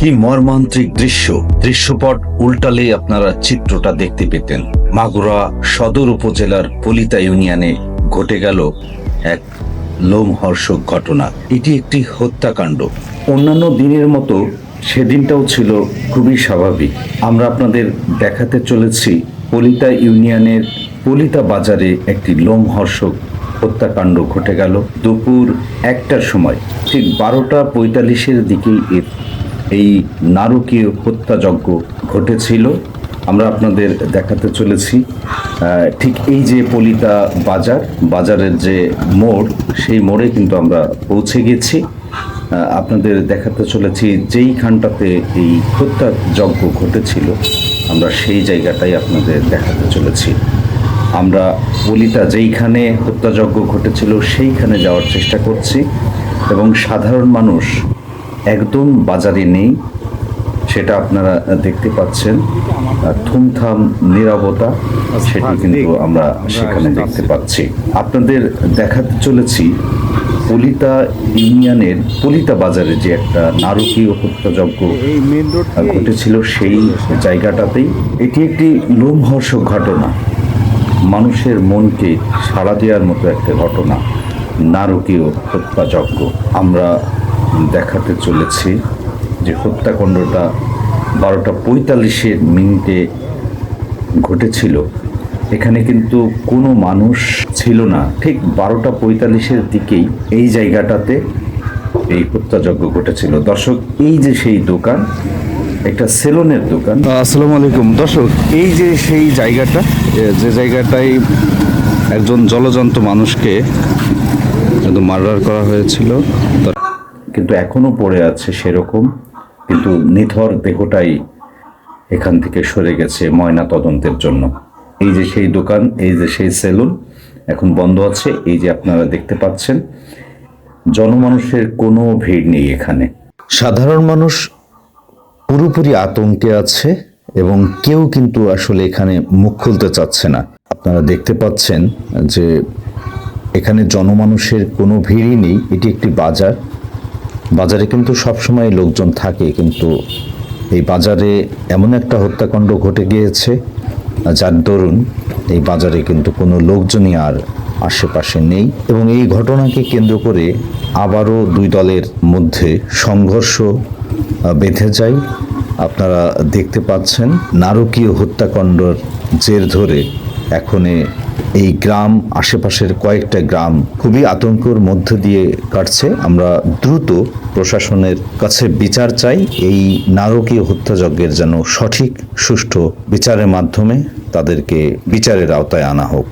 কি মর্মান্তিক দৃশ্য? দৃশ্যপট উল্টালে আপনারা চিত্রটা দেখতে পেতেন। মাগুরা সদর উপজেলার পলিতা ইউনিয়নে ঘটে গেল এক লোমহর্ষক ঘটনা। এটি একটি হত্যাকাণ্ড। অন্যান্য দিনের মতো সেদিনটাও ছিল খুবই স্বাভাবিক। আমরা আপনাদের দেখাতে চলেছি পলিতা ইউনিয়নের পলিতা বাজারে একটি লোমহর্ষক হত্যাকাণ্ড ঘটে গেল। দুপুর একটার সময়, ঠিক বারোটা পঁয়তাল্লিশের দিকেই এর এই নারকীয় হত্যাযজ্ঞ ঘটেছিল। আমরা আপনাদের দেখাতে চলেছি। ঠিক এই যে পলিতা বাজার, বাজারের যে মোড়, সেই মোড়ে কিন্তু আমরা পৌঁছে গেছি। আপনাদের দেখাতে চলেছি যেইখানটাতে এই হত্যাযজ্ঞ ঘটেছিল। আমরা সেই জায়গাটাই আপনাদের দেখাতে চলেছি। আমরা পলিতা যেইখানে হত্যাযজ্ঞ ঘটেছিল, সেইখানে যাওয়ার চেষ্টা করছি এবং সাধারণ মানুষ একদম বাজারে নেই সেটা আপনারা দেখতে পাচ্ছেন। আর থুমথাম নিরবতা সেটি কিন্তু আমরা সেখানে দেখতে পাচ্ছি। আপনাদের দেখাতে চলেছি পলিতা ইউনিয়নের পলিতা বাজারে যে একটা নারকীয় হত্যাযজ্ঞ ঘটেছিল সেই জায়গাটাতেই। এটি একটি লোমহর্ষক ঘটনা। মানুষের মনকে সাড়া দেওয়ার মতো একটা ঘটনা। নারকীয় হত্যাযজ্ঞ। আমরা দেখাতে চলেছি যে হত্যাকাণ্ডটা বারোটা পঁয়তাল্লিশের মিনিটে ঘটেছিল। এখানে কিন্তু কোনো মানুষ ছিল না। ঠিক বারোটা পঁয়তাল্লিশের দিকেই এই জায়গাটাতে এই হত্যাযজ্ঞ ঘটেছিল। দর্শক, এই যে সেই দোকান, একটা সেলুনের দোকান। আসসালামু আলাইকুম। দর্শক, এই যে সেই জায়গাটা যে জায়গাটায় একজন জলজন্ত মানুষকে মার্ডার করা হয়েছিল। কিন্তু এখনও পড়ে আছে সেরকম। কিন্তু নিথর দেহটাই এখান থেকে সরে গেছে ময়না তদন্তের জন্য। এই যে সেই দোকান, এই যে সেই সেলুন এখন বন্ধ আছে, এই যে আপনারা দেখতে পাচ্ছেন, জনমানুষের কোনো ভিড় নেই এখানে। সাধারণ মানুষ পুরোপুরি আতঙ্কে আছে এবং কেউ কিন্তু আসলে এখানে মুখ খুলতে চাচ্ছে না। আপনারা দেখতে পাচ্ছেন যে এখানে জনমানুষের কোনো ভিড়ই নেই, এটি একটি বাজার। বাজারে কিন্তু সবসময় লোকজন থাকে, কিন্তু এই বাজারে এমন একটা হত্যাকাণ্ড ঘটে গিয়েছে, যার দরুন এই বাজারে কিন্তু কোনো লোকজনই আর আশেপাশে নেই এবং এই ঘটনাকে কেন্দ্র করে আবারও দুই দলের মধ্যে সংঘর্ষ বেঁধে যায়। আপনারা দেখতে পাচ্ছেন নারকীয় হত্যাকাণ্ডর জের ধরে এখন এই গ্রাম, আশেপাশের কয়েকটা গ্রাম খুবই আতঙ্কর মধ্য দিয়ে কাটছে। আমরা দ্রুত প্রশাসনের কাছে বিচার চাই। এই নারকীয় হত্যাযজ্ঞের যেন সঠিক, সুষ্ঠু বিচারের মাধ্যমে তাদেরকে বিচারের আওতায় আনা হোক।